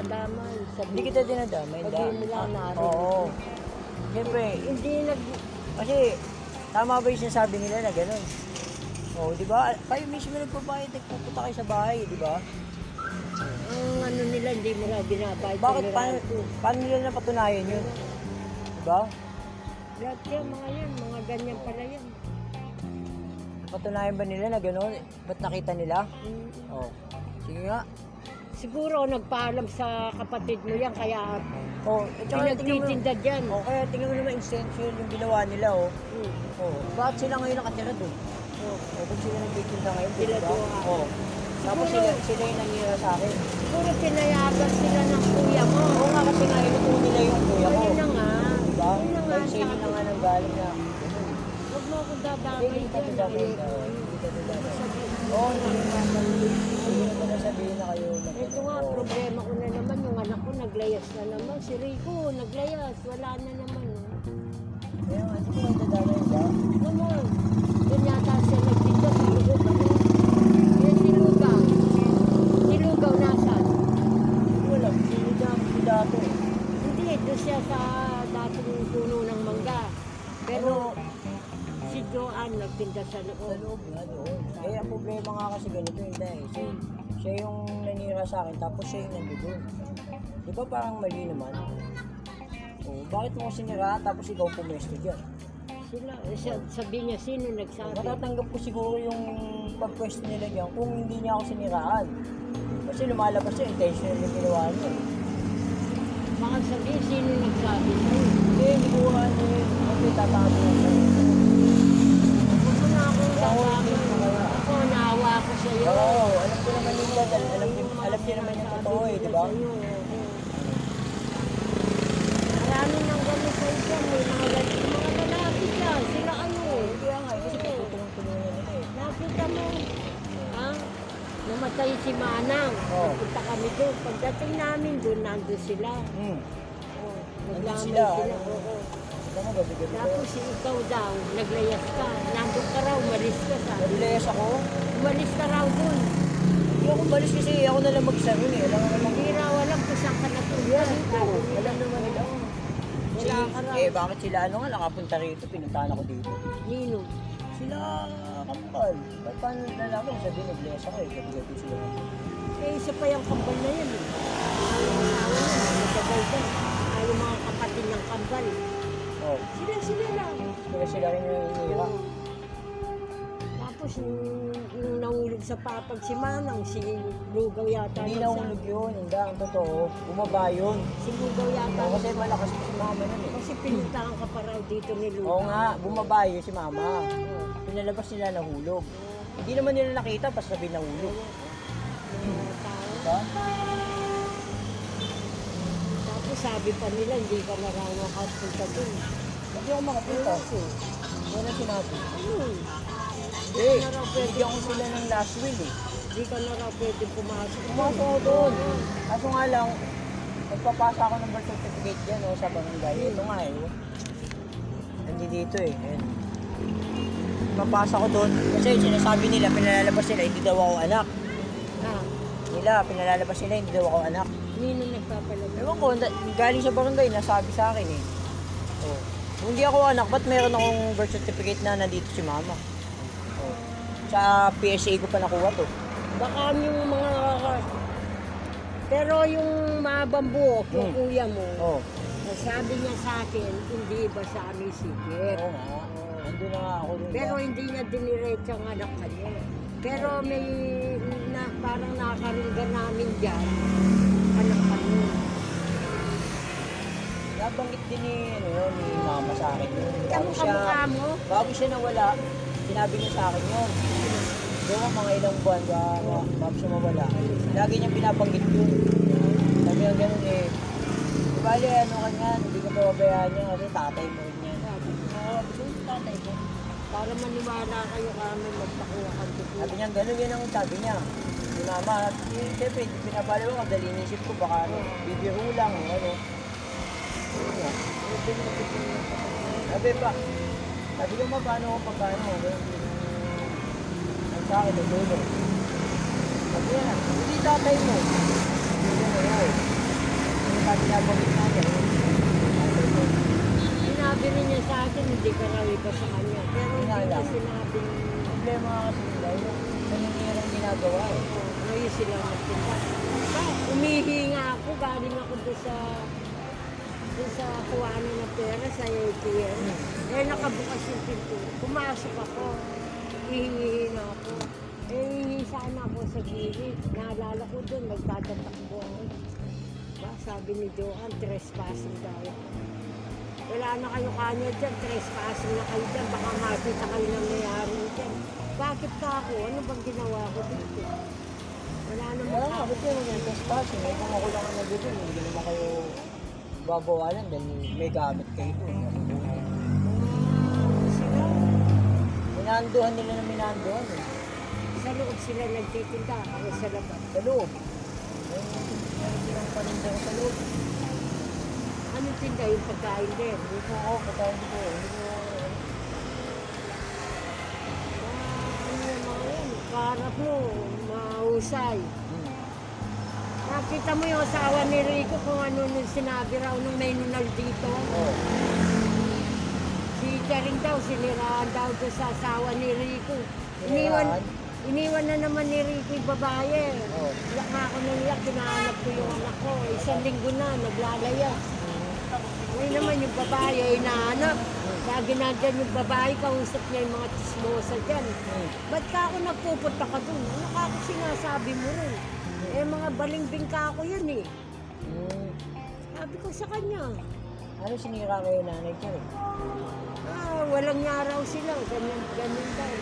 dinadamay. Sabi Hindi kita dinadamay. Pag yun nila naroon. Oo. Siyempre, Hindi nag... kasi tama ba yung sinasabi nila na gano'n? Oo, di ba? Kayo mismo nagbabayad, nagpupunta kayo sa bahay, di ba? Ang ano nila, hindi mo na binabayad. Bakit, paano, paano nila napatunayan yun? Di ba? Lahat yan, mga yan, mga ganyan pala yan. Napatunayan ba nila na gano'n? Ba't nakita nila? Mm. Oo. Sige nga. Siguro nagpaalam sa kapatid mo yan, kaya Oo, at saka tingnan mo, pinagtitinda dyan. oh, kaya tingnan mo naman essential yung ginawa nila, oh. Mm. Oo. Bakit sila ngayon nakatira doon? Oh. O, kung sila nagtitinda ngayon, Sila di ba? doon. Oo. Tapos Siguro- sila, sila yung nangyira sa akin. Siguro pinayagan sila ng kuya mo. Oo nga kasi nga, inutuwa nila yung kuya ko. Ayun na nga. Diba? Ayun na nga Dahil sa inyo na nga nang galing na. Huwag mo akong dadamay Hindi kita dyan. dadamay na. Hindi kita dadamay. Sabihin mo, Oo, nangyayari. Hindi ko na sabihin na kayo. Ito nga, problema ko na naman, yung anak ko naglayas na naman. Si Rico, naglayas, wala na naman. Kaya nga, hindi ko na dadamay ba? Naman, doon yata siya nagtinda sa loob. Ano? Eh, si Lugaw. Si Lugaw nasan? Alam. Sino na si Dato? Hindi, doon siya sa dating puno ng mangga. Pero si Joanne nagtinda sa Sa loob. loob nga doon. Eh, ang problema nga kasi ganito yun dahil. Si, siya yung nanira sa akin, tapos siya yung nandun. Di ba parang mali naman? Oh, bakit mo ko siniraan tapos ikaw pumesto dyan? Sila, eh, sa- sabi niya, sino nagsabi? Matatanggap ko siguro yung pagpwesto nila dyan kung hindi niya ako siniraan. Kasi lumalabas siya, intentional yung ginawa niya. eh. Baka sabi, sino nagsabi sa'yo? Hindi, hindi ko ano eh. Kasi tatago ko. Huwag mo na akong Oo, dadamay. hindi ko. Ako, naawa ko sa'yo. Oo, alam ko naman yung dahil alam, niyo naman yung totoo eh, di ba? Marami nang gano'n sa dyan. May mga, lal- mga lalaki dyan. Sila ano? Kaya nga, eh, kasi tutulong-tulungan nila eh. Nakita mo? Ha? Namatay si Manang. Nagpunta kami doon. Pagdating namin doon, nandun sila. Hmm. Oh, Nandun sila, sila. ano? Oo. Gabi-gabi ko. Tapos ikaw daw, naglayas ka. Nandun ka raw, umalis ka sa. Nabilayas ako. Umalis ka raw doon. Hindi ako balis kasi ako na lang mag-isa rin eh. Alam naman. Hindi raw alam kung saan ka natulog. Oo. Alam naman nila. Wala ka raw. Eh, bakit sila ano nga nakapunta rito? Pinuntahan ako dito. Nino. Sila kampal. Ba't paano nalaman? Sabi nag-bless ako eh. Gabi-gabi sila. Eh, isa pa yung kambal na yan. Eh. Ayaw ang asawa niya, masabay ka. Ayaw mga kapatid ng kambal. Oh. Sila, sila lang. Sila sila rin yung inira. Tapos, yung, yung nahulog sa papag si Manang, si Lugaw yata. Hindi nagsabi. nahulog yun. Hindi, ang totoo. Bumaba yun. Si Lugaw yata. Oo, kasi malakas pa si mama nun eh. Kasi pinuntahan ka pa raw dito ni Lugaw. Oo nga, bumaba yun si mama. Pinalabas nila nahulog. Hindi naman nila nakita, basta sabi nahulog. Tao. Diba? Tapos sabi pa nila, hindi ka na raw makapunta doon. Hindi ako makapunta. Wala sinabi. Ano? Eh, bigyan ko sila ng last will eh. Hindi ka na raw pwede pumasok. Pumasok ako doon. Kaso nga lang, nagpapasa ako ng birth certificate dyan oh, sa barangay. Ito nga eh. oh. Nandi dito eh. Ayan. Papasa ko doon. Kasi sinasabi nila, pinalalabas nila, hindi daw ako anak. Ah, Nila, pinalalabas nila, hindi daw ako anak. nino nagpapalabas? Ewan ko, na- galing sa barangay, nasabi sa akin eh. Oh. Kung hindi ako anak, ba't meron akong birth certificate na nandito si mama? Sa PSA ko pa nakuha to. Baka yung mga... Pero yung mahabang buhok, yung Hmm. kuya mo, Oh. sabi niya sa akin, hindi ba sa amin sigit? Oo nga. Nandun na nga ako dun. Pero hindi niya diniretso ang anak kanya. Pero may na, parang nakaringgan namin dyan, anak kanya. Nabanggit din ni, ano ni mama sa akin Bago siya, kamukha mo? bago siya nawala, sinabi niya sa akin yun. Doon mga ilang buwan ba, bago siya mawala. Lagi niya pinabanggit yun. Sabi niya ganun eh. Di bali, ano ka niyan, hindi ka pababayaan niya kasi tatay mo rin yan. Oo, tatay mo. Para maniwala kayo kami magpakuha kang dugo. Sabi niya, ganun yun ang sabi niya. Si mama, siyempre, pinapalo ko, dali inisip ko, baka ano, bibiro lang, ano. Sabi pa, sabi ko, ma, paano ko pagkano, ganun din ang sa akin, tutulong. Sabi niya, hindi tatay mo. Sabi niya, "Oo." pa binabanggit natin. Sinabi niya sa akin, hindi ka raw iba sa kanya. Pero hindi ko lang. sinabi Problema kasi nila, yung nangyayarang ginagawa eh. ngayon sila magpunta. Ba, umihi nga ako, galing ako doon sa doon sa kuhanan ng pera sa ATM. Eh, nakabukas yung pinto. Pumasok ako. Hihingi na ako. Eh, sana ako sa gilid. Naalala ko doon, magtatatakbo ako. Ba, sabi ni Johan, trespassing daw. Wala na kayo kanya dyan, trespassing na kayo dyan. Baka makita kayo ng mayari dyan. Bakit ka ako? Ano bang ginawa ko dito? Wala namang Kaya nga, ba't kayo mag-invest pa? Eh, kung ako lang ang nag-ibig, hindi naman kayo babawalan dahil may gamit kayo Minanduhan nila na minanduhan eh. Sa loob sila nagtitinda ako sa labas. Sa loob. Meron silang paninda sa loob. Anong tinda yung pagkain din? Hindi ko ako, pagkain ko. Hindi ko... Ah, ano yung mga yan? Karap mo, mahusay. Hmm. Nakita mo yung asawa ni Rico kung ano nung sinabi raw nung may nunal dito. Oo. Si Charing daw, siniraan daw doon sa asawa ni Rico. Iniwan, iniwan na naman ni Rico yung babae. Oo. Iyak nga ako nung iyak, kinahanap ko yung anak ko. Isang linggo na, naglalaya. Ngayon naman yung babae ay nahanap. Lagi nandyan yung babae, kausap niya yung mga chismosa dyan. Hmm. Ba't ka ako nagpupunta ka dun? Ano ka ako sinasabi mo rin? Eh, mga balingbing ka ako yan eh. Hmm. Sabi ko sa kanya, Ano sinira kayo nanay ko eh? Ah, walang nga raw sila. Ganyan, ganyan daw.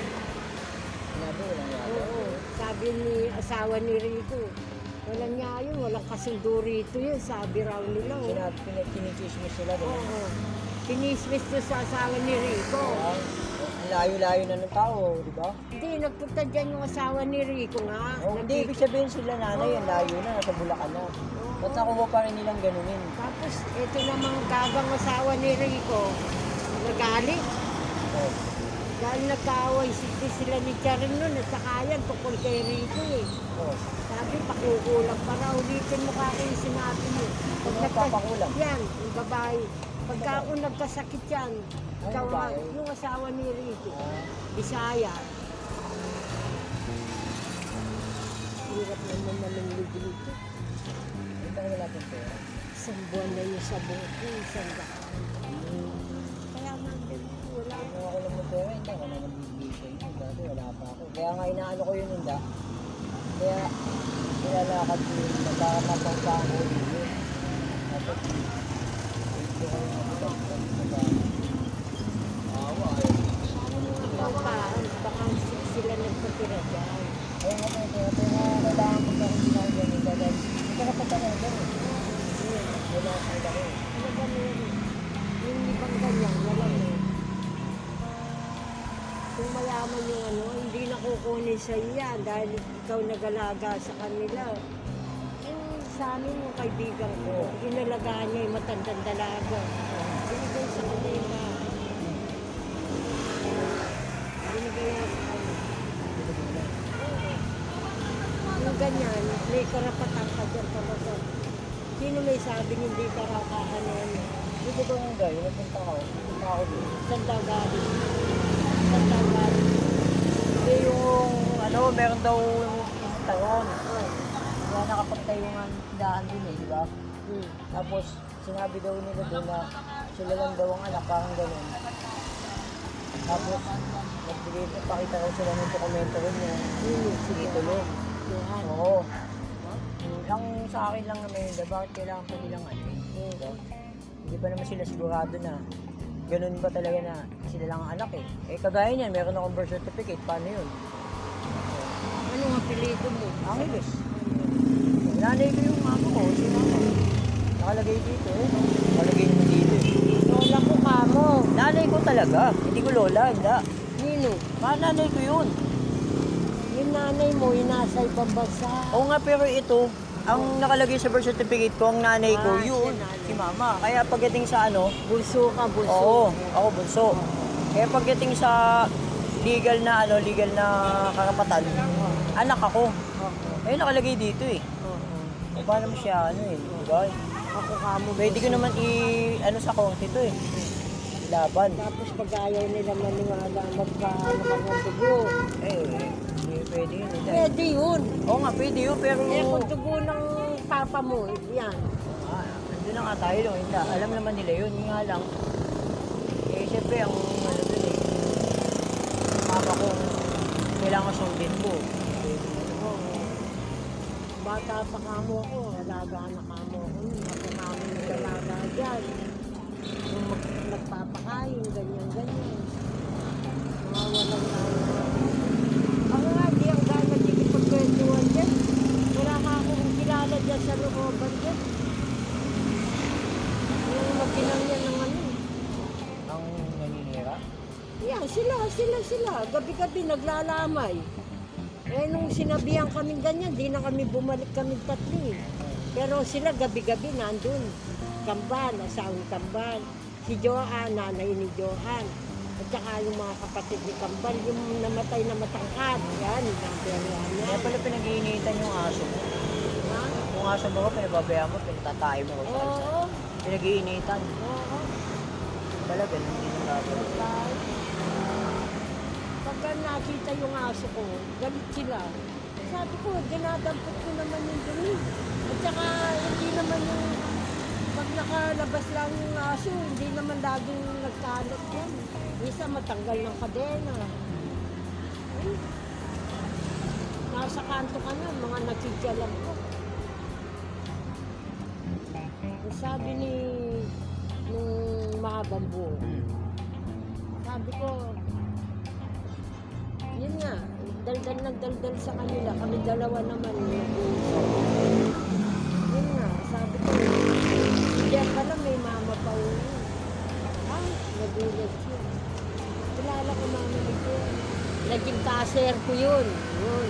Sinabi, walang yata. Oo, sabi ni asawa ni Rico. Walang nga yun, walang kasundo rito yun. Sabi raw nila. Oh. Sinabi, pin- kinikismis sila. Oo. ganun. Pinismis to sa asawa ni Rico. Ang layo-layo na ng tao, di ba? Hindi, nagpunta dyan yung asawa ni Rico nga. Oh, hindi, ibig sabihin sila nanay, ang layo na, nasa Bulacan na. Ba't nakuha pa rin nilang ganunin? Tapos, ito namang gabang asawa ni Rico, nagalit. Oh. Dahil nagkaaway si- sila ni Charing nun at saka yan, tukol kay Rico eh. Oh. Sabi, pakukulang para ulitin mo ka yung sinabi mo. Ano nagka- nagpapakulam? Yan, yung babae. Pagka ako nagkasakit yan, Ano ikaw yung asawa ni Rico, Bisaya. Hirap naman manunlig dito. hindi pa naman natin pera. Isang buwan na yung sabong ko, isang daan. Ako lang ng pera, hindi ako na nagbibigay sa inyo. Dati wala pa ako. Kaya nga inaano ko yun hindi. Kaya nilalakad ko yun, nagkakamapang pa ako yun. Tapos, ito ko yung Awa eh. Pampaan, baka sila nagpatira dyan. Ayun nga po, kaya pero kailangan ko pa rin ginagawa ganun dahil hindi ka kapatid na ganun. Wala akong laki. Ano ba meron? Yung ibang ganyan, wala mo. Kung mayaman yung ano, hindi na kukunin sa iya dahil ikaw nagalaga sa kanila. Yung sa amin, yung kaibigan ko, inalagaan niya yung matandang dalaga. Binigay sa bahay. Binigay niya sa kanya. Yung ganyan, may karapatan ka dyan talaga. Sino may sabing hindi ka raw kakanan? Dito ko nga guys, nagpunta ako. Nagpunta ako doon. Saan daw galing? Saan daw ano, meron daw taon. Kaya nakapagtayo nga ng tindahan din eh, di ba? Hmm. Tapos, sinabi daw nila doon na sila lang daw ang anak, parang ganun. Tapos, nagbigay, pakita ko sila ng dokumento rin yung? Si titulo. Oo. Ang sa akin lang naman yun, bakit kailangan pa nilang ano? eh, diba? Hindi pa naman sila sigurado na ganun ba talaga na sila lang ang anak eh. Eh kagaya niyan, meron akong birth certificate, paano yun? Anong apelido mo? Angeles. Nanay ko yung mama ko, si mama. Nakalagay dito eh. Nakalagay naman dito eh. Lola ko kamo. Nanay ko talaga, hindi ko lola, hindi. Nino? Ma, nanay ko yun. Yung nanay mo, yung nasa ibang bansa. Oo nga, pero ito, ang nakalagay sa birth certificate ko, ang nanay ko, Ah, yun, si nanay. si mama. Kaya pagdating sa ano, Bunso ka, bunso. oo, ako bunso. Kaya pagdating sa legal na ano, legal na karapatan, anak ako. Oo. Ayun nakalagay dito eh. Oo. O paano mo siya ano eh, ba? ako kamo. Pwede ko naman i, ano sa konti to eh. Laban. Tapos pag ayaw nila maniwala, magkaano ka ng dugo. Eh, hindi pwede yun. eh. Pwede yun. Oo nga, pwede yun, pero... Eh kung dugo ng papa mo, yan. Ah, andun na nga tayo, no? Hindi, alam naman nila yun. Yung nga lang, eh, syempre, ang ano dun eh, mama ko, kailangan sundin ko. Bata pa kamo ako, alaga na kamo ako. Ako namin nag-alaga dyan. Yung nagpapakain, ganyan-ganyan. Mga walang nawa. Ako nga, di ang gana nakikipagkwentuhan dyan. Wala ka akong kilala dyan sa looban dyan. Yung maginang yan ng ano. Ang naninira. Yan, sila, sila, sila. Gabi-gabi naglalamay. Eh, nung sinabihan kami ganyan, di na kami bumalik kami tatlo eh. Pero sila gabi-gabi nandun. Kamban, asawang kamban. Si Joan, nanay ni Joan. At saka yung mga kapatid ni Kamban, yung namatay na matangkad. Yan, Kaya yan. pala pinag-iinitan yung aso mo. Ha? Yung aso mo ko, pinababayaan mo, pinatatay mo. Oo, Pinag-iinitan. oo. Pala, ganun din yung gagawin. Pagka nakita yung aso ko, galit sila. Sabi ko, dinadampot ko naman yung dumi. At saka, hindi naman yung, pag nakalabas lang yung aso, hindi naman laging nagkalat yan. Minsan matanggal ng kadena. Ay, nasa kanto ka na, mga nakikyalam ko. Ang Sabi ni nung bambu, Hmm. sabi ko, daldal ng daldal sa kanila. Kami dalawa naman. Yun nga, sabi ko, diyan pala may mama pa yun. Ah, nagulat yun. Kilala ko mama yun. Naging kaser ko yun. Yun.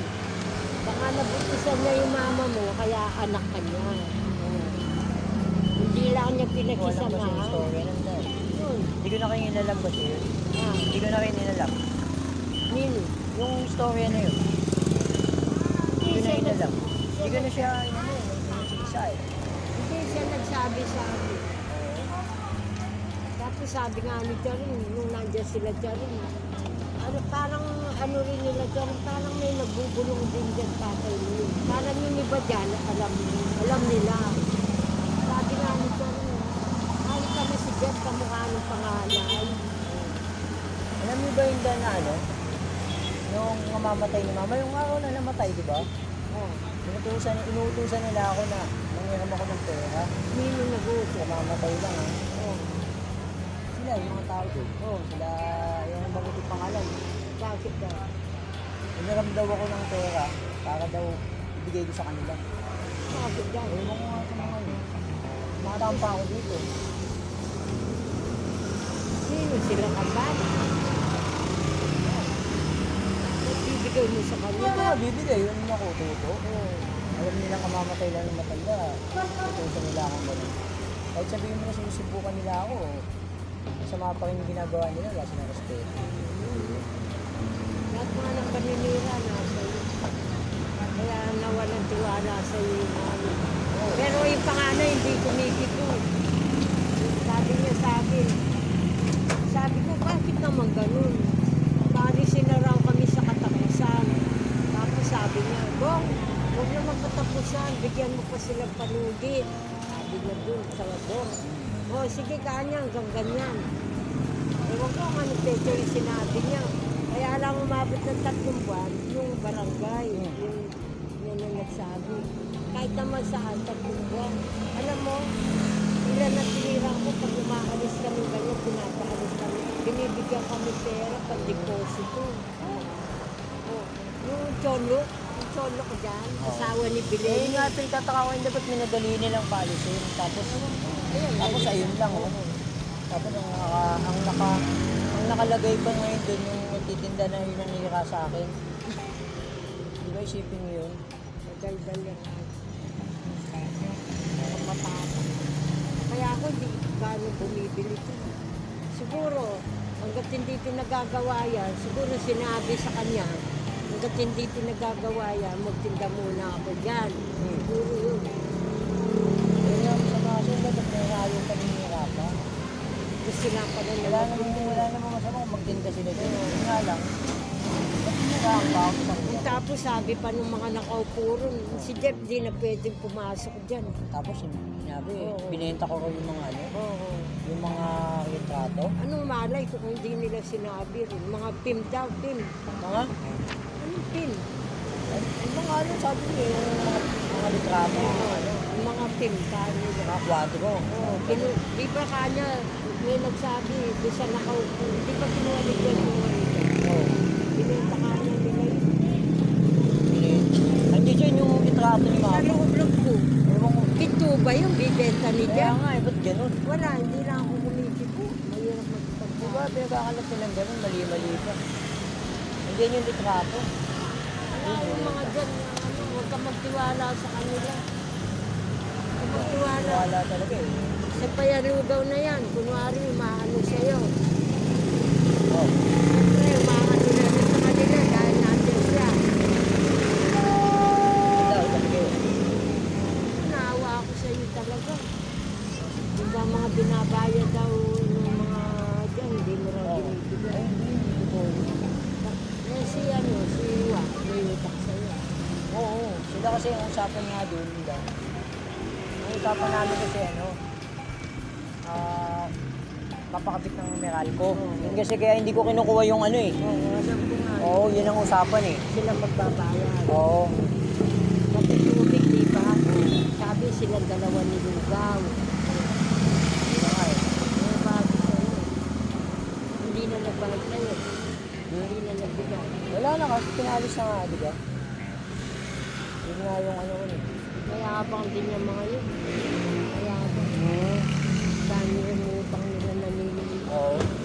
Baka nabutisan niya yung mama mo, kaya anak ka niya. Oo. Hindi lang niya nandun. Yun. Hindi ko na kayo nilalam kasi yun. Ah, Hindi ko na kayo nilalam. nino. Yung story na yun. Hindi ko na inalam. Hindi ko na siya, ano, isa eh. Hindi siya nagsabi sa akin. Tapos sabi nga ni Charing, nung nandiyan sila Charing, ano, parang ano rin nila Charing, parang may nagbubulong din dyan tatay niyo. Parang yung iba dyan, alam, alam nila. Sabi nga ni Charing, ay kami si Jet, kamukha ng pangalan. Alam niyo ba yung na ano? Yung mamamatay ni mama, yung araw na namatay, di ba? Oh, Inutusan, inuutusan nila ako na mangiram ako ng pera. Nino nag-uusap. Mamamatay lang ha. Oh, Sila, yung mga tao doon. oh, Sila, yung ang bago pangalan. bakit daw? Iniram daw ako ng pera para daw ibigay ko sa kanila. Bakit daw? Ewan ko nga sa mga ano. Nakatampa ako dito. Sino sila kaban? Nagbibigay mo sa kanya. nga bibigay, yun yung ako, tuto. Oo. Alam nilang kamamatay lang ng matanda. Tutusan nila akong ganun. Kahit sabihin mo na sinusubukan nila ako, masama pa rin ginagawa nila, wala silang respeto. Lahat mga ng paninira nasa iyo. Kaya nawalan tiwala sa iyo yung mga yun. Pero yung panganay hindi kumikito. Sabi niya sa akin, sabi ko, bakit naman ganun? Paalisin na raw kami sa katapusan. Tapos sabi niya, Bong, huwag naman katapusan, bigyan mo pa silang panugit. Sabi niya dun sa Bong. O sige, kanya hanggang ganyan. Ewan ko kung ano pecho yung sinabi niya. Kaya lang umabot ng tatlong buwan, yung barangay, yung yun ang nagsabi. Kahit naman saan, tatlong buwan. Alam mo, ilan na tinira ko pag umaalis kami ganyan, pinapaalis kami. Binibigyan kami pera, pang-deposito. Oh. Oh. Yung cholo, cholo ko dyan, asawa ni Eh, Billy. yun nga, pinagtataka ko, hindi ba't minadali nilang policy? Tapos, Ayun, tapos ayun lang, oh. Tapos ang, naka, ang, naka, ang nakalagay pa ngayon dun, yung nagtitinda na yun ang nira sa akin. Di ba isipin mo yun? Madaldal yan. Ang matapang. Kaya ako hindi gano'ng bumibili ito. Siguro, hanggat hindi pinagagawa yan, siguro sinabi sa kanya, hanggat hindi pinagagawa yan, magtinda muna ako dyan. Hmm. Siguro yun. Nga, sa mga sir, ba ba't may ayaw pa nahihirapan? Gusto lang pa na Wala naman, wala naman masama kung magtinda sila doon. Yun nga lang. Tapos sabi pa nung mga nakaupo ron, si Jeff di na pwedeng pumasok dyan. Tapos sinabi, Oo. binenta ko ko yung mga ano, Oo. yung mga retrato. Anong malay kung hindi nila sinabi rin? Mga pim daw, pim. Mga, Pim? yung mga ano, sabi niya, yung mga, mga retrato, yung mga ano, Yung mga pim, kano nila. mga kwadro. Oo, pinu, di ba kanya, may nagsabi, di siya nakaupo, di ba kinuha ni Jeff yung mga ito? Oo. Binenta kanya nila yun. Nandiyan dyan yung retrato ni Sa mama. loob-loob ko, Ewan ko. ito ba yung bibenta ni Kaya Jeff? nga eh, ba't ganun? Wala, hindi lang ako kumitipo. Mahirap magpagpag. Yung mga dyan ano, huwag ka magtiwala sa kanila. Huwag magtiwala. Wala talaga eh. Sa payalugaw na yan, kunwari, maano sa'yo. Kasi kaya hindi ko kinukuha yung ano eh. Oo, alam ko nga. Oo, yun ang usapan eh. Sila magbabayad. Oo. Pati tubig, di ba? Sabi sila dalawa ni Lugaw. Yun? Hindi na nagbayad sa'yo. Hmm? Hindi na nagbigay. Wala na kasi pinalis na nga, di ba? Yun nga yung ano yun eh. Mayabang din yung mga yun. Mayabang. Hmm. Dami rin utang nila nanililig. Oo.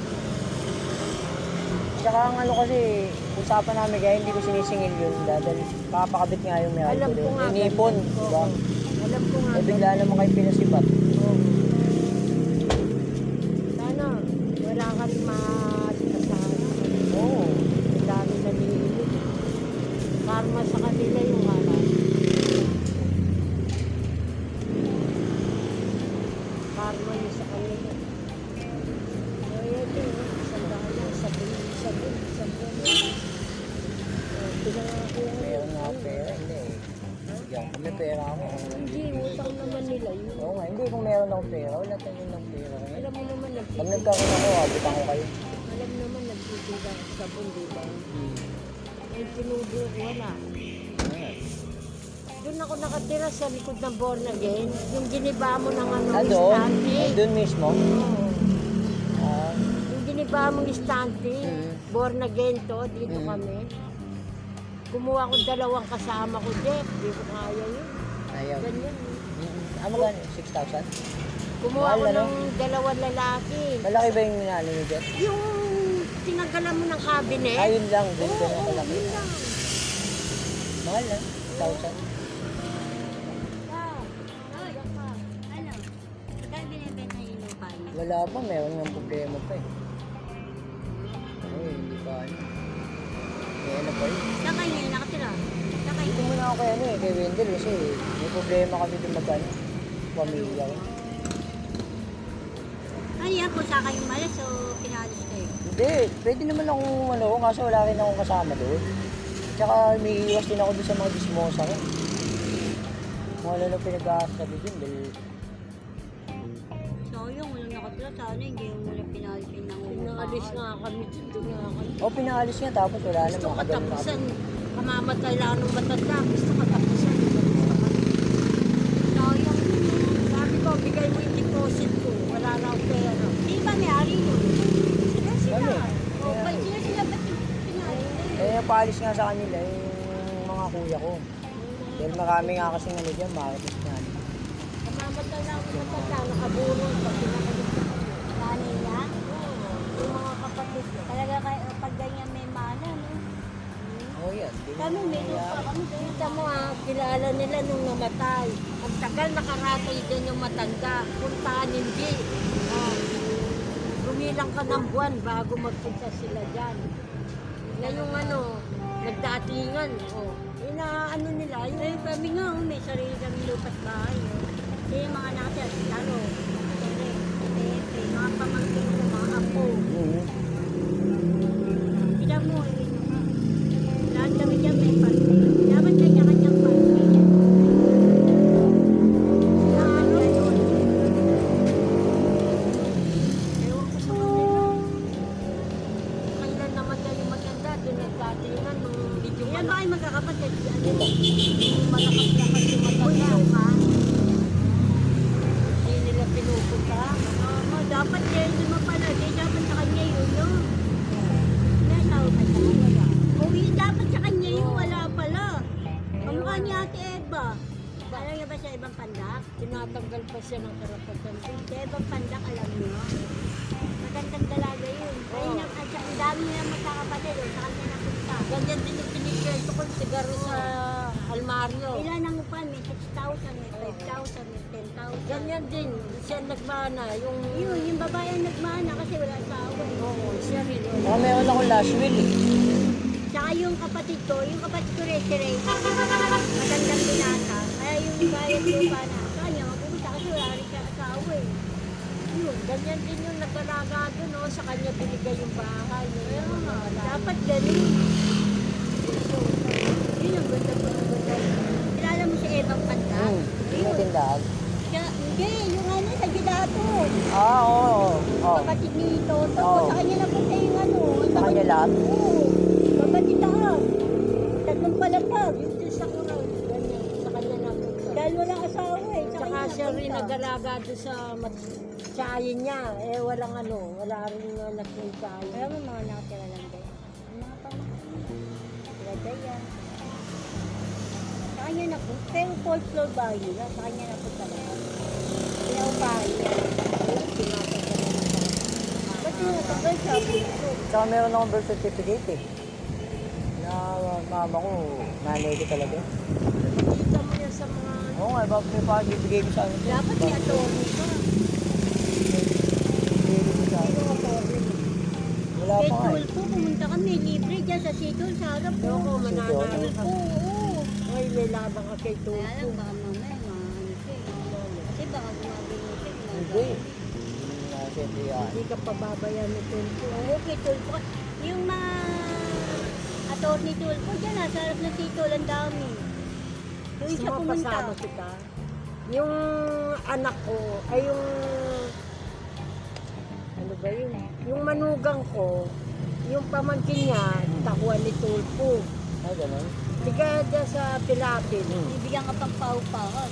Tsaka ang ano kasi, usapan namin kaya hindi ko sinisingil yun dahil papakabit nga yung Alam ko doon. nga. Inipon, ganun. di ba? Oo. Alam ko nga. Eh bigla naman kayo pinasibat. Ng pera. Alam mo naman, Pag nagkaroon ako, abutan ko kayo. Alam naman, nagtitinda ako sa sabon, di ba? Eh, tinubo ko, wala. Doon ako nakatira sa likod ng born again. Yung giniba mo ng ano, Ah, doon? istante. Ah, doon mismo? Oo. Ah, Yung giniba mong istante, Mm. born again to, dito Mm. kami. Kumuha ko dalawang kasama ko, Jeff. Di ko kaya yun. ayaw. Ganyan. Mm, Ah, magkano? 6,000? Kumuha ko Mahal, ano? ng dalawang lalaki. Malaki ba yung ano niyo dyan? Yung tinanggalan mo ng cabinet. Ayun lang, doon Oo, ko na kalaki. yun lang. Mahal na, 1,000. Ah, ako. Lupa niya? Wala pa, meron ng problema pa eh. Oo, hindi pa ano. Eh, ano pa yun? Kayo? Dito muna ako kay ano eh, kay Wendell kasi may problema kami din mag ano, pamilya ko. Ano yan kung saan kayo malis o pinalis kayo? Hindi, pwede naman akong ano, kaso wala rin akong kasama doon. Tsaka may iwas din ako doon sa mga dismosa ko. Mga lalo pinag-aasabi din dahil So, yung walang nakatira, sana hindi yung wala pinalisin ng Pinangalis nga kami dito nga kami. o pinaalis niya tapos wala Gusto naman kagaling na katapusan. Kamamatay lang ng matanda. Gusto katapusan. Gusto ka. Sayang yun. Sabi ko, bigay mo yung deposit ko. Wala na akong pera. Di ba may ari yun? Sila sila. Ano? O, ba, sila sila ba't paalis nga sa kanila yung mga kuya ko. Dahil marami nga kasing ano dyan, marites nga. Kamamatay lang ng matanda. Nakaburong. Pag pinakalit ko. Nanay niya? Yung mga kapatid. Talaga kay, pag ganyan may mana, no? Oo oh, yan. Kami, may lupa kami. Kita mo ah, kilala nila nung namatay. Ang tagal nakaratay din yung matanda. Puntahan hindi. Oh. Gumilang ka ng buwan bago magpunta sila dyan. Ngayong ano, nagdatingan. Oh. Inaano nila, Eh, yung kami nga, oh, may sarili kami lupat bahay. oh. Yung mga nasa, ano, tere, tere, mga pamangkin ko, mga apo. Mm. Sila mo, eh, lahat kami dyan may parte. Yung... Yun, yung babae ang nagmana kasi wala asawa. eh. Oo, siya rin. Oh, meron akong last will eh. Tsaka yung kapatid ko, yung kapatid ko rin, si Ray, magandang binata. Kaya yung bayad lupa na, sa kanya, mapupunta kasi wala rin siya asawa eh. Yun, ganyan din yung nag-alaga doon. Oh. Sa kanya binigay yung bahay. Wala. dapat ganun. Yun ang ganda ganda. Kilala mo si Evang Panta? Hmm. Yung tindahan. Hindi, yung ano, sa Gidato. Ah, oo. Oh, oh. Kapatid ni Toto, Oo. sa kanya napunta yung ano. Sa kanya lahat? Oo, kapatid lahat. Tatlong palapag. Yung din sa kuno, ganyan. Sa kanya napunta. Dahil walang asawa eh. Sa Tsaka kanya siya rin napunta. nag-alaga doon sa mat- tsayin niya. Eh, walang ano. Wala rin na. Alam mo mga nakatira lang din. Ang mga pamangkin. Sila Dayan. Sa kanya na po. Pero fourth floor bahay nila. Sa kanya na po Tsaka meron akong birth certificate eh. Na mama ko, nanay ko talaga. Kita mo yan sa mga... Oo nga, bakit may pa bibigay ko sa ano? Dapat ko sa ano. Wala pa nga eh. Tulpo, pumunta kami libre dyan sa Sitol sa harap po. Loko, mananalo oo. Ay, may labang ka kay Kaya Tulpo. lang baka Hindi na siyempre yan. Hindi ka pababayan ni Tulpo. Oo, kay Tulpo. Yung mga attorney Tulpo dyan, nasa harap ng Sitol, ang dami. Doon siya pumunta. kita? Yung anak ko, ay yung... Ano ba yun? Yung manugang ko, yung pamangkin niya, takuan ni Tulpo. Ay, ganun. Tiga dyan sa Pilapil. Hmm. Bibigyan ka pang paupahan.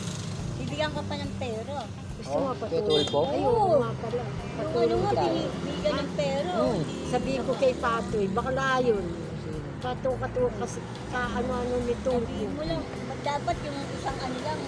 Bibigyan ka pa ng pera. Gusto Oh, mo kay patulog? Tulpo? Ay, Oo. oo nga pala. Yung ano nga, binibigyan ng pera. Hmm. Sabihin ko kay Patoy, bakla yun. Pato-kato kasi ka ano-ano ni Tulpo. Sabihin mo lang, dapat yung isang ano lang,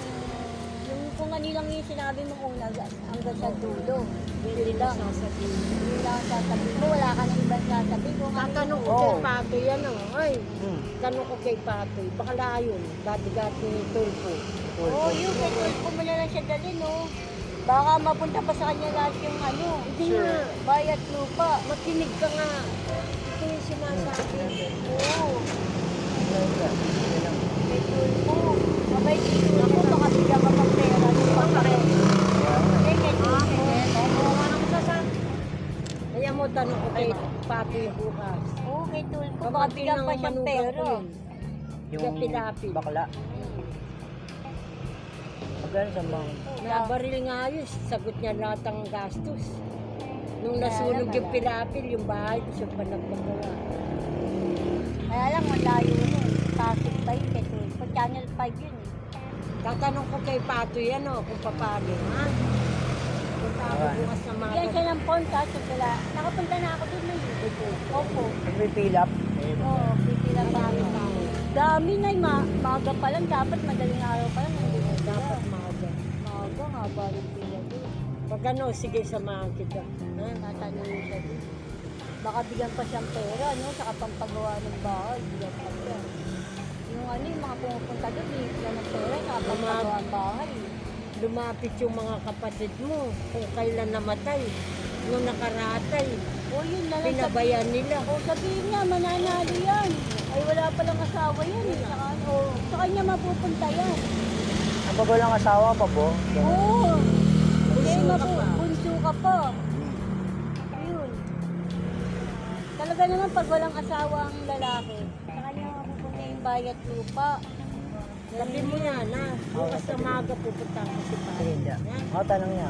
yung kung ano lang yung sinabi mo una hanggang sa dulo. Hindi Yun lang. sasabihin. Yun lang ang sasabihin mo, wala ka na ibang sasabihin. Kung ano Tatanong ko kay Patoy, ano, ay, Hmm. tanong ko kay Patoy, bakla yun, dati-dati ni Tulpo. Oo, oh, yung kay Tulpo mo na lang siya dalhin, no? Baka mapunta pa sa kanya lahat yung ano, Hindi nga, bayat lupa. makinig ka nga. Ito yung sinasabi. Oo, Hindi kay Tulpo. Mabay Tulpo, baka bigyan ka pang pera. Yung nga. Eh, kay Tulpo. Oo, ano? Kaya mo tanong ko kay Patoy bukas. Oo, kay Tulpo, baka bigyan ng pa siyang pera. ko yun. Tiga Pilapil. bakla. Magkano sa mga... Nabaril nga yun, sagot niya lahat ang gastos. Nung nasunog yung Pilapil, yung bahay, siya pa nagpagawa. Kaya lang, malayo nun. Pasig pa yun kay Tulpo. Channel 5 yun eh. Tatanong ko kay Patoy, ano, kung paano, ha? Punta ako Alright. bukas na mga siya ng phone kaso sila. Nakapunta na ako doon ng Opo. Nag-refill up? Oo, pipila pa dami ako. Dami na, ma maga pa lang. Dapat madaling araw pa lang. Nandito sila. Dapat maaga. Pila doon. Pag ano, sige, samahan kita. Ha? Tatanungin siya doon. Baka bigyan pa siyang pera, no? Sa kapampagawa ng bahay, bigyan pa siya. Yung ano, yung mga pumupunta doon, bigyan ng pera sa kapampagawa ng bahay. Lumapit yung mga kapatid mo kung kailan namatay. Nung nakaratay, O yun na lang pinabayan nila. O sabihin niya, mananalo yan. Ay wala palang asawa yan. Eh. Saka, o, sa kanya mapupunta yan. Kapag walang asawa pa po, Oo. Bunso ka po. Bunso ka po. Ayun. Talaga naman pag walang asawa ang lalaki, sa kanya mapupunta yung bayat lupa. Sabi mo yan, ha? Bukas na maga pupunta ko si niya. Yan. Ako tanong niya.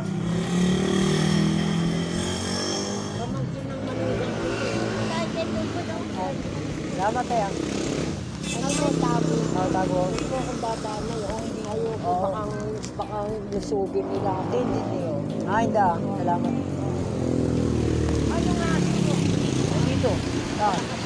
Pamangkin ng manugang ko. Kahit ito po daw. Salamat tayo. Ano mo, tago. Ako tago. Gusto ko kung baba na yun. Ayoko, Oo. baka, baka lusugin nila ako. Hindi, hindi, oh. Ah, hindi ah. Salamat. Ano nga, sino? Dito. Ah.